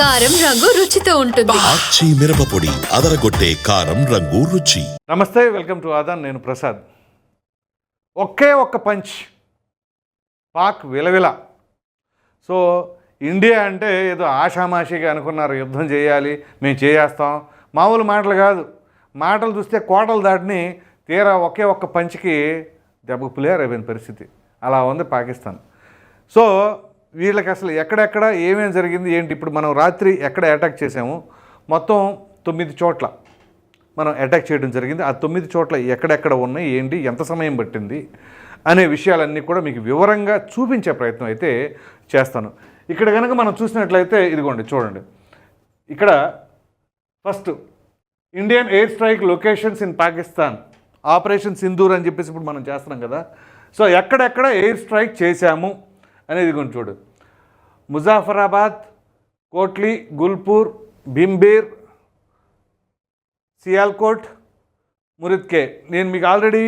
కారం రంగు రుచితో ఉంటుంది. ఆచి మిరపపొడి అదరగొట్టే కారం రంగు రుచి. నమస్తే వెల్కమ్ టు ఆదాన్ నేను ప్రసాద్. ఒకే ఒక్క పంచ్. పాక్ విలవిల. సో ఇండియా అంటే ఏదో ఆషామాషిగా అనుకున్నారు యుద్ధం చేయాలి మేము చేయేస్తాం. మామూలు మాటలు కాదు. మాటలు చూస్తే కోటలు దాటిని తీరా ఒకే ఒక్క పంచ్కి దెబ్బకు పులేరు అయిపోయిన పరిస్థితి. అలా ఉంది పాకిస్తాన్. సో వీళ్ళకి అసలు ఎక్కడెక్కడ ఏమేమి జరిగింది ఏంటి? ఇప్పుడు మనం రాత్రి ఎక్కడ అటాక్ చేసాము మొత్తం తొమ్మిది చోట్ల మనం అటాక్ చేయడం జరిగింది. ఆ తొమ్మిది చోట్ల ఎక్కడెక్కడ ఉన్నాయి ఏంటి ఎంత సమయం పట్టింది అనే విషయాలన్నీ కూడా మీకు వివరంగా చూపించే ప్రయత్నం అయితే చేస్తాను. ఇక్కడ కనుక మనం చూసినట్లయితే ఇదిగోండి చూడండి. ఇక్కడ first Indian air strike locations in Pakistan. Operation Sindoor అని చెప్పేసి ఇప్పుడు మనం చేస్తున్నాం కదా. సో ఎక్కడెక్కడ ఎయిర్ స్ట్రైక్ చేశాము? అనేది కొంచెం చూడు. ముజాఫరాబాద్ కోట్లీ గుల్పూర్ భీంబీర్ సియాల్కోట్ మురిద్కే నేను మీకు ఆల్రెడీ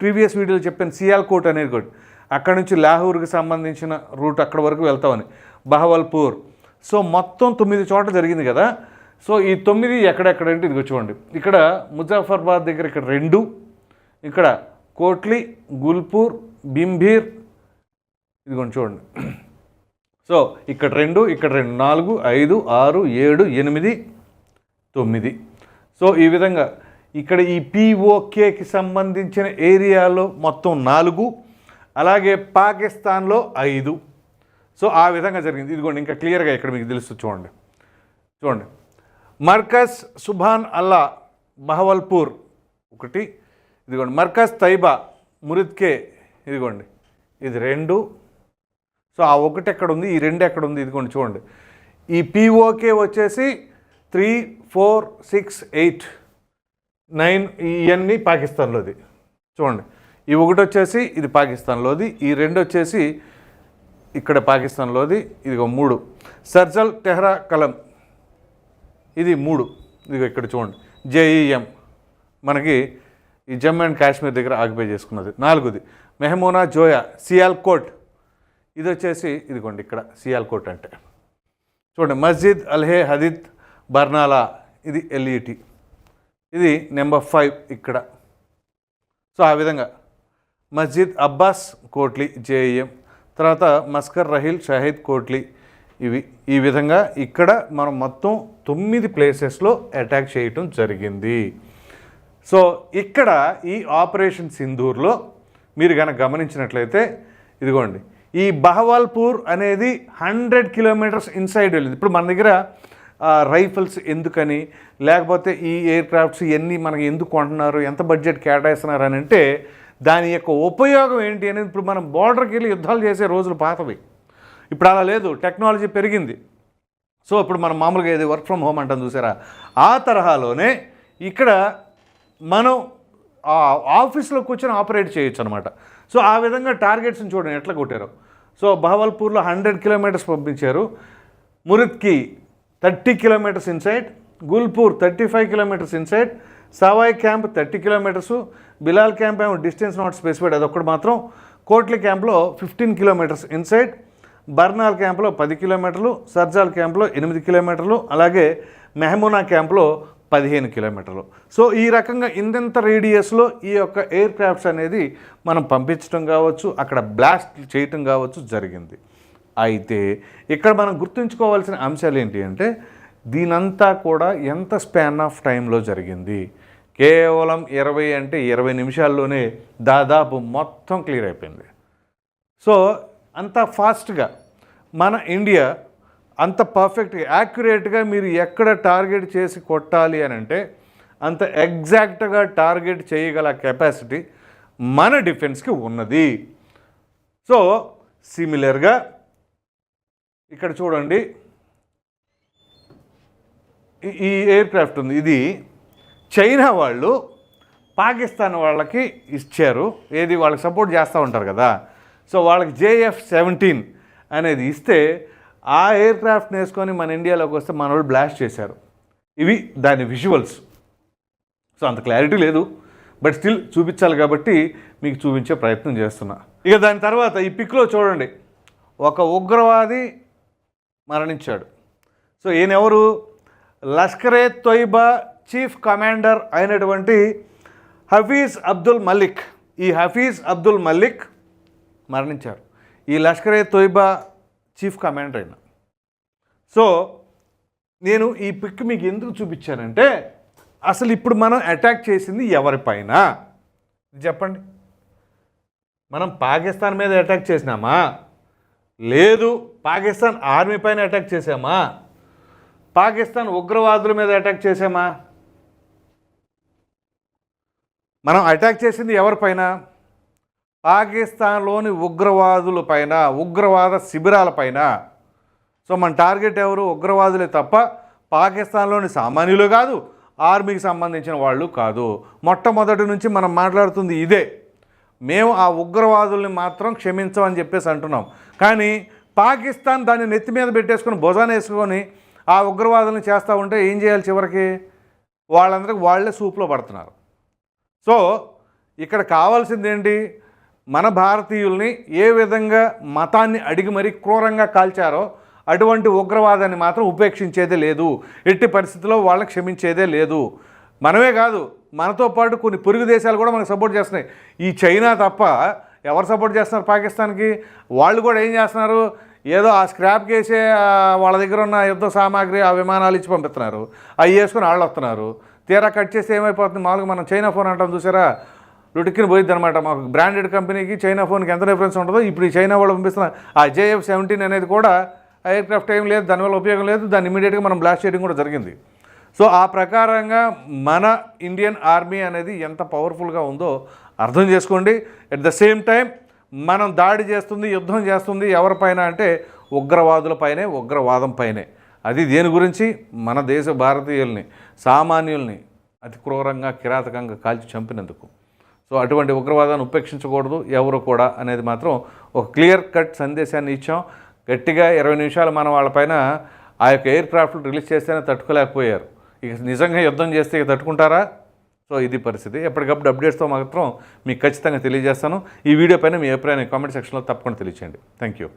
ప్రీవియస్ వీడియోలో చెప్పాను సియాల్కోట్ అనేది కూడా. అక్కడ నుంచి లాహూర్కి సంబంధించిన రూట్ అక్కడ వరకు వెళ్తామని. బహవల్పూర్. సో మొత్తం తొమ్మిది చోట్ల జరిగింది కదా. సో ఈ తొమ్మిది ఎక్కడెక్కడ అంటే ఇదిగో చూడండి. ఇక్కడ ముజాఫర్బాద్ దగ్గర ఇక్కడ రెండు ఇక్కడ కోట్లీ గుల్పూర్ బింబీర్ ఇదిగోండి చూడండి. సో ఇక్కడ రెండు ఇక్కడ రెండు నాలుగు ఐదు ఆరు ఏడు ఎనిమిది తొమ్మిది. సో ఈ విధంగా ఇక్కడ ఈ పిఓకేకి సంబంధించిన ఏరియాలో మొత్తం నాలుగు అలాగే పాకిస్తాన్లో ఐదు. సో ఆ విధంగా జరిగింది. ఇదిగోండి ఇంకా క్లియర్గా ఇక్కడ మీకు తెలుసు చూడండి. చూడండి. మర్కజ్ సుభాన్ అల్లా బహవల్పూర్ ఒకటి. ఇదిగోండి మర్కజ్ తైబా మురిద్కే ఇదిగోండి. ఇది రెండు సో ఆ ఒకటి ఎక్కడ ఉంది? ఈ రెండు ఎక్కడ ఉంది? ఇదిగోండి చూడండి. ఈ పిఓకే వచ్చేసి three four six eight nine ఇవన్నీ పాకిస్తాన్లోది. చూడండి. ఈ ఒకటి వచ్చేసి ఇది పాకిస్తాన్లోది. ఈ రెండు వచ్చేసి ఇక్కడ పాకిస్తాన్లోది. ఇదిగో మూడు. సర్జల్ టెహ్రా కలం. ఇది మూడు. ఇదిగో ఇక్కడ చూడండి. జేఈఎం మనకి ఈ జమ్మూ అండ్ కాశ్మీర్ దగ్గర ఆక్యుపై చేసుకున్నది. నాలుగుది. మెహమూనా జోయా సియాల్కోట్ ఇది వచ్చేసి ఇదిగోండి ఇక్కడ సియాల్కోట్ అంటే. చూడండి మస్జిద్ అల్హే హదీద్ బర్నాలా ఇది ఎల్ఈటి. ఇది నెంబర్ ఫైవ్ ఇక్కడ. సో ఆ విధంగా మస్జిద్ అబ్బాస్ కోట్లీ జేఈఎం. తర్వాత మస్కర్ రహిల్ షహీద్ కోట్లీ ఇవి. ఈ విధంగా ఇక్కడ మనం మొత్తం తొమ్మిది ప్లేసెస్లో అటాక్ చేయటం జరిగింది. సో ఇక్కడ ఈ ఆపరేషన్ సింధూర్లో మీరు కనుక గమనించినట్లయితే ఇదిగోండి ఈ బహవాల్పూర్ అనేది హండ్రెడ్ కిలోమీటర్స్ ఇన్సైడ్ వెళ్ళింది. ఇప్పుడు మన దగ్గర రైఫిల్స్ ఎందుకని లేకపోతే ఈ ఎయిర్ క్రాఫ్ట్స్ ఇవన్నీ మనకి ఎందుకు కొంటున్నారు ఎంత బడ్జెట్ కేటాయిస్తున్నారు అని అంటే దాని యొక్క ఉపయోగం ఏంటి అనేది ఇప్పుడు మనం బార్డర్కి వెళ్ళి యుద్ధాలు చేసే రోజులు పాతవి. ఇప్పుడు అలా లేదు టెక్నాలజీ పెరిగింది. సో ఇప్పుడు మనం మామూలుగా ఏది వర్క్ ఫ్రమ్ హోమ్ అంటాం చూసారా? ఆ తరహాలోనే ఇక్కడ మనం ఆఫీస్లో కూర్చొని ఆపరేట్ చేయొచ్చు అనమాట సో ఆ విధంగా టార్గెట్స్ని చూడండి ఎట్లా కొట్టారు. సో బహవల్పూర్లో హండ్రెడ్ కిలోమీటర్స్ పంపించారు. మురిత్కి thirty kilometres inside Gulpur thirty five kilometres inside Sawai camp thirty kilometres Bilal camp ఏమో డిస్టెన్స్ నాట్ స్పెసిఫైడ్ అదొక్కటి మాత్రం. కోట్లీ క్యాంప్లో ఫిఫ్టీన్ కిలోమీటర్స్ ఇన్సైడ్ బర్నాల్ క్యాంప్లో పది కిలోమీటర్లు సర్జాల్ క్యాంప్లో ఎనిమిది కిలోమీటర్లు అలాగే మెహమూనా క్యాంప్లో పదిహేను కిలోమీటర్లు. సో ఈ రకంగా ఇంతెంత రేడియస్లో ఈ యొక్క ఎయిర్ క్రాఫ్ట్స్ అనేది మనం పంపించడం కావచ్చు అక్కడ బ్లాస్ట్ చేయటం కావచ్చు జరిగింది. అయితే ఇక్కడ మనం గుర్తుంచుకోవాల్సిన అంశాలు ఏంటి అంటే దీనంతా కూడా ఎంత స్పాన్ ఆఫ్ టైంలో జరిగింది? కేవలం ఇరవై అంటే ఇరవై నిమిషాల్లోనే దాదాపు మొత్తం క్లియర్ అయిపోయింది. సో అంత ఫాస్ట్గా మన ఇండియా అంత పర్ఫెక్ట్గా యాక్యురేట్గా మీరు ఎక్కడ టార్గెట్ చేసి కొట్టాలి అని అంటే అంత ఎగ్జాక్ట్గా టార్గెట్ చేయగల కెపాసిటీ మన డిఫెన్స్కి ఉన్నది. సో సిమిలర్గా ఇక్కడ చూడండి. ఈ- ఈ ఎయిర్ క్రాఫ్ట్ ఉంది. ఇది చైనా వాళ్ళు పాకిస్తాన్ వాళ్ళకి ఇచ్చారు. ఏది వాళ్ళకి సపోర్ట్ చేస్తూ ఉంటారు కదా. సో వాళ్ళకి జేఎఫ్ సెవెంటీన్ అనేది ఇస్తే ఆ ఎయిర్ క్రాఫ్ట్ని వేసుకొని మన ఇండియాలోకి వస్తే మన వాళ్ళు బ్లాస్ట్ చేశారు. ఇవి దాని విజువల్స్. సో అంత క్లారిటీ లేదు. బట్ స్టిల్ చూపించాలి కాబట్టి మీకు చూపించే ప్రయత్నం చేస్తున్నా. ఇక దాని తర్వాత ఈ పిక్లో చూడండి. ఒక ఉగ్రవాది మరణించాడు. సో ఈయనెవరు? లష్కరే తొయ్బా చీఫ్ కమాండర్ అయినటువంటి హఫీజ్ అబ్దుల్ మలిక్. ఈ హఫీజ్ అబ్దుల్ మలిక్ మరణించారు. ఈ లష్కరే తొయ్బా చీఫ్ కమాండర్ అయిన. సో నేను ఈ పిక్ మీకు ఎందుకు చూపించానంటే అసలు ఇప్పుడు మనం అటాక్ చేసింది ఎవరిపైన. చెప్పండి. మనం పాకిస్తాన్ మీద అటాక్ చేసినామా? లేదు పాకిస్తాన్ ఆర్మీ పైన అటాక్ చేసామా పాకిస్తాన్ ఉగ్రవాదుల మీద అటాక్ చేసామా మనం అటాక్ చేసింది ఎవరిపైన? పాకిస్తాన్లోని ఉగ్రవాదుల పైన ఉగ్రవాద శిబిరాలపైన సో మన టార్గెట్ ఎవరు? ఉగ్రవాదులే తప్ప పాకిస్తాన్లోని సామాన్యులు కాదు ఆర్మీకి సంబంధించిన వాళ్ళు కాదు. మొట్టమొదటి నుంచి మనం మాట్లాడుతుంది ఇదే. మేము ఆ ఉగ్రవాదుల్ని మాత్రం క్షమించమని చెప్పేసి అంటున్నాం. కానీ పాకిస్తాన్ దాన్ని నెత్తి మీద పెట్టేసుకొని భుజాన వేసుకొని ఆ ఉగ్రవాదుల్ని చేస్తూ ఉంటే ఏం చేయాలి చివరికి? వాళ్ళందరికీ వాళ్ళే సూపులో పడుతున్నారు. సో ఇక్కడ కావాల్సింది ఏంటి మన భారతీయుల్ని ఏ విధంగా మతాన్ని అడిగి మరీ క్రూరంగా కాల్చారో అటువంటి ఉగ్రవాదాన్ని మాత్రం ఉపేక్షించేదే లేదు. ఎట్టి పరిస్థితుల్లో వాళ్ళని క్షమించేదే లేదు. మనమే కాదు మనతో పాటు కొన్ని పొరుగు దేశాలు కూడా మనకు సపోర్ట్ చేస్తున్నాయి. ఈ చైనా తప్ప ఎవరు సపోర్ట్ చేస్తున్నారు పాకిస్తాన్కి? వాళ్ళు కూడా ఏం చేస్తున్నారు? ఏదో ఆ స్క్రాప్ కేసే వాళ్ళ దగ్గర ఉన్న యుద్ధ సామాగ్రి ఆ విమానాలు ఇచ్చి పంపిస్తున్నారు. అవి వేసుకొని వాళ్ళు వస్తున్నారు. తీరా కట్ చేస్తే ఏమైపోతుంది? మామూలుగా మనం చైనా ఫోన్ అంటాం చూసారా? రుటిక్కిని పోయిద్ది అనమాట మాకు బ్రాండెడ్ కంపెనీకి చైనా ఫోన్కి ఎంత డిఫరెన్స్ ఉంటుందో ఇప్పుడు ఈ చైనా వాళ్ళు పంపిస్తున్న ఆ జేఎఫ్ సెవెంటీన్ అనేది కూడా ఎయిర్క్రాఫ్ట్ ఏం లేదు దానివల్ల ఉపయోగం లేదు దాన్ని ఇమీడియట్గా మనం బ్లాస్ట్ చేయడం కూడా జరిగింది. సో ఆ ప్రకారంగా మన ఇండియన్ ఆర్మీ అనేది ఎంత పవర్ఫుల్గా ఉందో అర్థం చేసుకోండి. ఎట్ ద సేమ్ టైం మనం దాడి చేస్తుంది యుద్ధం చేస్తుంది ఎవరిపైన అంటే ఉగ్రవాదులపైనే ఉగ్రవాదం పైనే. అది దేని గురించి? మన దేశ భారతీయుల్ని సామాన్యుల్ని అతి క్రూరంగా కిరాతకంగా కాల్చి చంపినందుకు. సో అటువంటి ఉగ్రవాదాన్ని ఉపేక్షించకూడదు ఎవరు కూడా అనేది మాత్రం ఒక క్లియర్ కట్ సందేశాన్ని ఇచ్చాం. గట్టిగా ఇరవై నిమిషాలు మనం వాళ్ళపైన ఆ యొక్క ఎయిర్ క్రాఫ్ట్లు రిలీజ్ చేస్తేనే తట్టుకోలేకపోయారు. ఇక నిజంగా యుద్ధం చేస్తే ఇక తట్టుకుంటారా? సో ఇది పరిస్థితి. ఎప్పటికప్పుడు అప్డేట్స్తో మాత్రం మీకు ఖచ్చితంగా తెలియజేస్తాను. ఈ వీడియో పైన మీ అభిప్రాయాన్ని కామెంట్ సెక్షన్లో తప్పకుండా తెలియచేయండి. Thank you